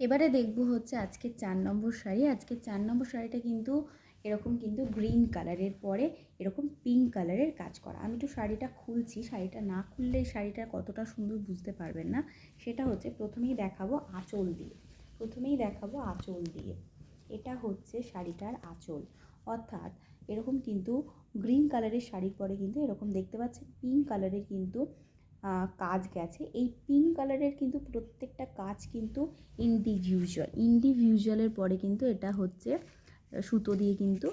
এবারে দেখব হচ্ছে আজকের চার নম্বর শাড়ি। আজকের চার নম্বর শাড়িটা কিন্তু এরকম কিন্তু গ্রিন কালারের পরে এরকম পিঙ্ক কালারের কাজ করা। আমি তো শাড়িটা খুলছি, শাড়িটা না খুললে শাড়িটা কতটা সুন্দর বুঝতে পারবেন না। সেটা হচ্ছে প্রথমেই দেখাবো আঁচল দিয়ে। প্রথমেই দেখাবো আঁচল দিয়ে। এটা হচ্ছে শাড়িটার আঁচল। অর্থাৎ এরকম কিন্তু গ্রিন কালারের শাড়ির পরে কিন্তু এরকম দেখতে পাচ্ছেন পিঙ্ক কালারের কিন্তু কাজ গেছে। এই পিঙ্ক কালারের কিন্তু প্রত্যেকটা কাজ কিন্তু ইন্ডিভিজুয়াল ইন্ডিভিজুয়ালের পরে কিন্তু এটা হচ্ছে, সুতো দিয়ে কিন্তু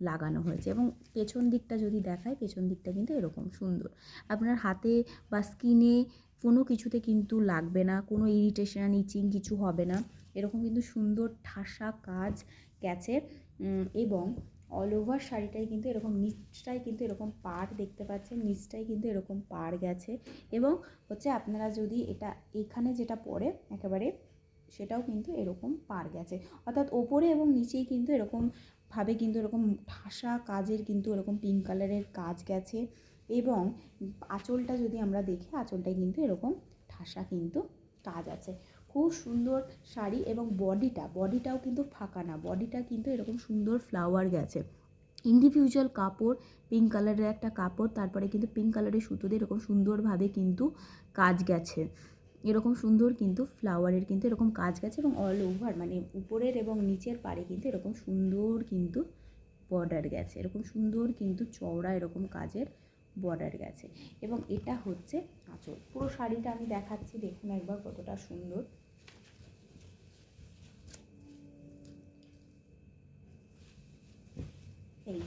লাগানো হয়েছে। এবং পেছন দিকটা যদি দেখায় পেছন দিকটা কিন্তু এরকম সুন্দর। আপনার হাতে বা স্কিনে কোনো কিছুতে কিন্তু লাগবে না, কোনো ইরিটেশন ইচিং কিছু হবে না। এরকম কিন্তু সুন্দর ঠাসা কাজ গেছে। এবং অল ওভার শাড়িটাই কিন্তু এরকম, নিচটাই কিন্তু এরকম পাড় দেখতে পাচ্ছেন, নিচটাই কিন্তু এরকম পাড় গেছে। এবং হচ্ছে আপনারা যদি এটা, এখানে যেটা পরে একেবারে, সেটাও কিন্তু এরকম পার গেছে। অর্থাৎ ওপরে এবং নিচেই কিন্তু এরকম ভাবে কিন্তু এরকম ঠাসা কাজের কিন্তু এরকম পিঙ্ক কালারের কাজ গেছে। এবং আঁচলটা যদি আমরা দেখি আঁচলটায় কিন্তু এরকম ঠাসা কিন্তু কাজ আছে। খুব সুন্দর শাড়ি এবং বডিটা, বডিটাও কিন্তু ফাঁকা না, বডিটা কিন্তু এরকম সুন্দর ফ্লাওয়ার গেছে। ইন্ডিভিজুয়াল কাপড় পিঙ্ক কালারের একটা কাপড়, তারপরে কিন্তু পিঙ্ক কালারের সুতো দিয়ে এরকম সুন্দরভাবে কিন্তু কাজ গেছে। এরকম সুন্দর কিন্তু ফ্লাওয়ারের কিন্তু এরকম কাজ গেছে এবং অল ওভার মানে উপরের এবং নিচের পাড়ে কিন্তু এরকম সুন্দর কিন্তু বর্ডার গেছে। এরকম সুন্দর কিন্তু চওড়া এরকম কাজের বর্ডার গেছে। এবং এটা হচ্ছে আঁচল। পুরো শাড়িটা আমি দেখাচ্ছি, দেখুন একবার কতটা সুন্দর। এই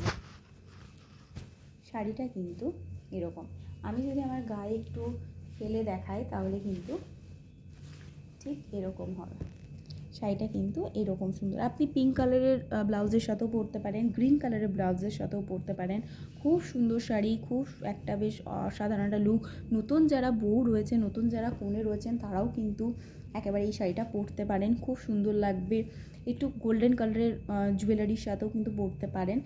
শাড়িটা কিন্তু এরকম। আমি যদি আমার গায়ে একটু ফেলে দেখাই, তাহলে কিন্তু ঠিক এরকম হবে। শাড়িটা কিন্তু এরকম সুন্দর। আপনি পিঙ্ক কালারের ব্লাউজের সাথেও পরতে পারেন গ্রিন কালারের ব্লাউজের সাথেও পরতে পারেন। খুব সুন্দর শাড়ি, খুব একটা বেশ অসাধারণ একটা লুক নতুন যারা বউ রয়েছে, নতুন যারা কনে রয়েছেন, তারাও কিন্তু একেবারে এই শাড়িটা পরতে পারেন। খুব সুন্দর লাগবে। একটু গোল্ডেন কালারের জুয়েলারির সাথেও কিন্তু পরতে পারেন।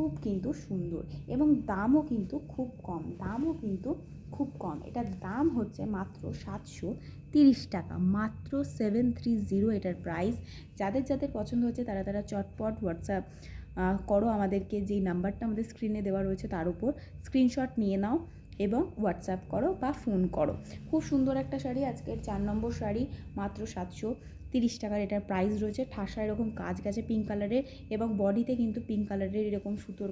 খুব কিন্তু সুন্দর এবং দামও কিন্তু খুব কম, দামও কিন্তু খুব কম। এটার দাম হচ্ছে মাত্র সাতশো তিরিশ টাকা, মাত্র সেভেন থ্রি জিরো এটার প্রাইস যাদের যাদের পছন্দ হচ্ছে তারা তারা চটপট হোয়াটসঅ্যাপ করো আমাদেরকে। যেই নাম্বারটা আমাদের স্ক্রিনে দেওয়া রয়েছে তার উপর স্ক্রিনশট নিয়ে নাও। এবং হোয়াটসঅ্যাপ করো বা ফোন করো। খুব সুন্দর একটা শাড়ি, আজকের চার নম্বর শাড়ি, মাত্র সাতশো তিরিশ টাকার। এটার প্রাইস রয়েছে ঠাসা এরকম কাজ গেছে পিঙ্ক কালারের এবং বডিতে কিন্তু পিঙ্ক কালারের এরকম সুতোর